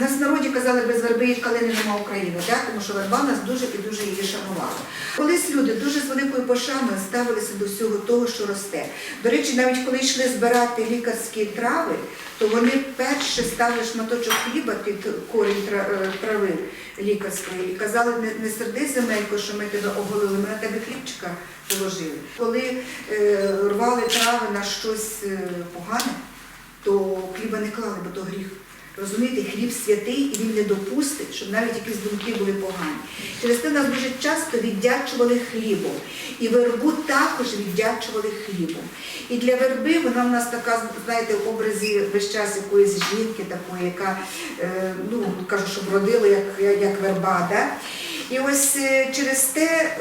нас в народі казали, без верби і калини нема України, да? тому що верба нас дуже і дуже її шанувала. Колись люди дуже з великою пошаною ставилися до всього того, що росте. До речі, навіть коли йшли збирати лікарські трави, то вони перше ставили шматочок хліба під корінь е, трави лікарської і казали, не, не серди земелько, що ми тебе оголили, ми на тебе хлібчика положили. Коли е, рвали трави на щось е, погане, то хліба не клали, бо то гріх. Розумієте, хліб святий і він не допустить, щоб навіть якісь думки були погані. Через це нас дуже часто віддячували хлібом. І вербу також віддячували хлібом. І для верби вона в нас така, знаєте, в образі весь час якоїсь жінки такої, яка, е, ну, кажу, що вродила як, як верба. Да? І ось е, через те.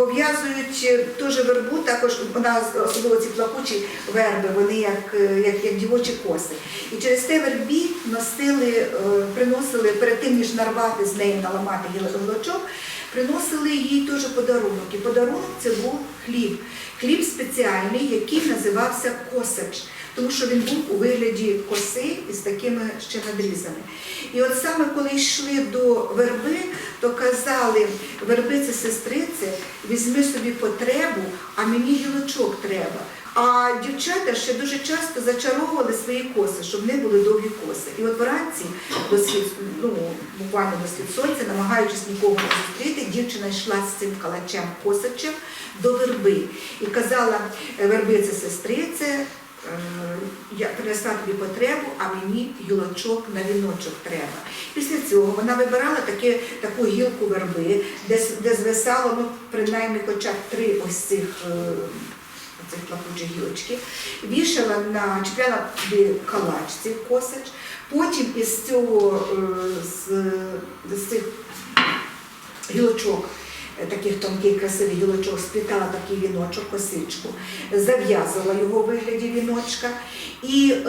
Пов'язують теж вербу, також вона особливо ці плакучі верби, вони як, е, як, як дівочі коси. І через те вербі носили, е, приносили перед тим, ніж нарвати з неї, наламати гілочок, приносили їй теж подарунок. І подарунок це був хліб. Хліб спеціальний, який називався косач, тому що він був у вигляді коси із такими ще надрізами. І от саме коли йшли до верби, то казали, вербице, сестрице, візьми собі потребу, а мені гілочок треба. А дівчата ще дуже часто зачаровували свої коси, щоб не були довгі коси. І от вранці до схід, ну, буквально до схід сонця, намагаючись нікого не зустріти, дівчина йшла з цим калачем косачем до верби і казала «Е, вербице, сестрице, е, я принесла тобі потребу, а мені гілочок на віночок треба. Після цього вона вибирала таке, таку гілку верби, де, де звисало ну, принаймні хоча б три ось цих. Цих плакучих гілочки, вішала на чіпляла калач цих косач, потім із цього е, з, з цих гілочок, таких тонких красивих гілочок, сплітала такий віночок, косичку, зав'язувала його у вигляді віночка і е,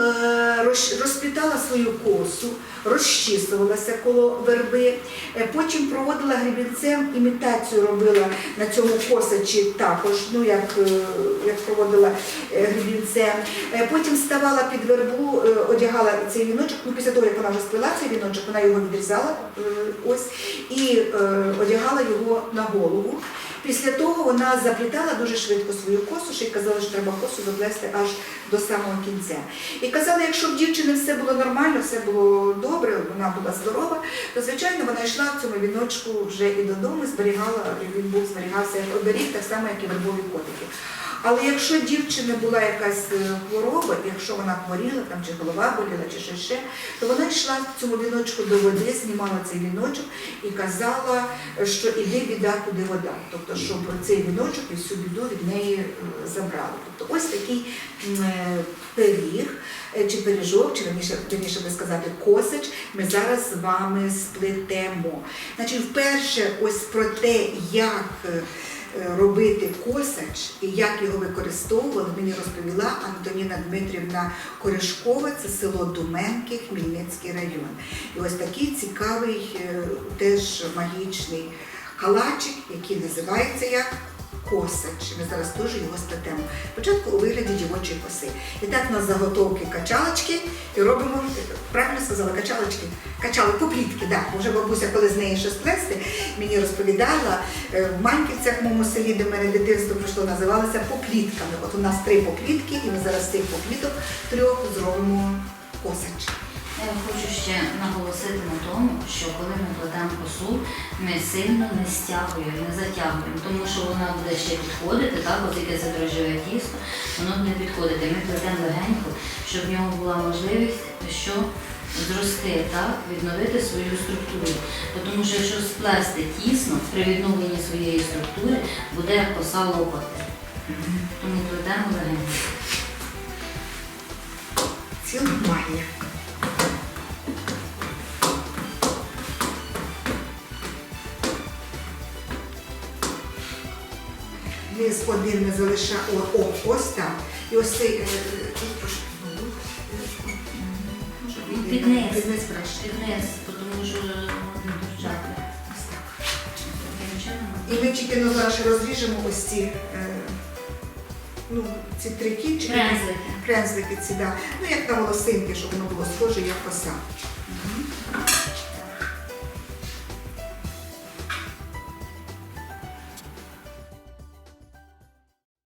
роз- розплітала свою косу, розчісувалася коло верби, е, потім проводила гребінцем, імітацію робила на цьому косачі також, ну як, е, як проводила е, гребінцем. Е, Потім ставала під вербу, е, одягала цей віночок. Ну, після того, як вона сплела цей віночок, вона його відрізала е, ось і е, одягала його на голову. Після того вона заплітала дуже швидко свою косу, ще й казала, що треба косу заплести аж до самого кінця. І казала, якщо в дівчини все було нормально, все було добре, вона була здорова, то звичайно вона йшла в цьому віночку вже і додому, зберігала, він був зберігався як оберіг, так само, як і вербові котики. Але якщо дівчини була якась е, хвороба, якщо вона хворіла, там чи голова боліла, чи що ще, то вона йшла в цьому віночку до води, знімала цей віночок і казала, що іди біда, куди вода. Тобто, щоб цей віночок і всю біду від неї е, забрали. Тобто ось такий е, пиріг чи пиріжок, чи раніше, би сказати, косач, ми зараз з вами сплетемо. Значить, вперше ось про те, як робити косач і як його використовували, мені розповіла Антоніна Дмитрівна Корешкова, це село Думенки, Хмельницький район. І ось такий цікавий, е, теж магічний калачик, який називається як косач. Ми зараз теж його сплетемо. Спочатку у вигляді дівочої коси. І так у нас заготовки качалочки і робимо, правильно сказала, качалочки, качали поплітки, да. Бо вже бабуся, коли з неї щось плести, мені розповідала, е, в Маньківцях, в моєму селі, де в мене дитинство пройшло, називалося поплітками. От у нас три поплітки, і ми зараз з цих попліток трьох зробимо косач. Я хочу ще наголосити на тому, що коли ми косу, ми сильно не стягуємо, не затягуємо, тому що вона буде ще підходити, так, яке це дрожжеве тісто, воно буде підходити. Ми плетемо легенько, щоб в нього була можливість, що зрости, так, відновити свою структуру. Тому що якщо сплести тісно, при відновленні своєї структури буде коса лопати. Тому плетемо легенько. Ціла магія. Низ один ми залишаємо, ось там. І ось цей, е, е, ну, е, може, Ну, вийде, під низ. Під низ краще. Тому що можна так. І ми тільки ну, зараз розріжемо ось ці, е, ну, ці три кінчики. Прензлики. Прензлики ці, да. Ну, як на волосинки, щоб воно було схоже, як коса.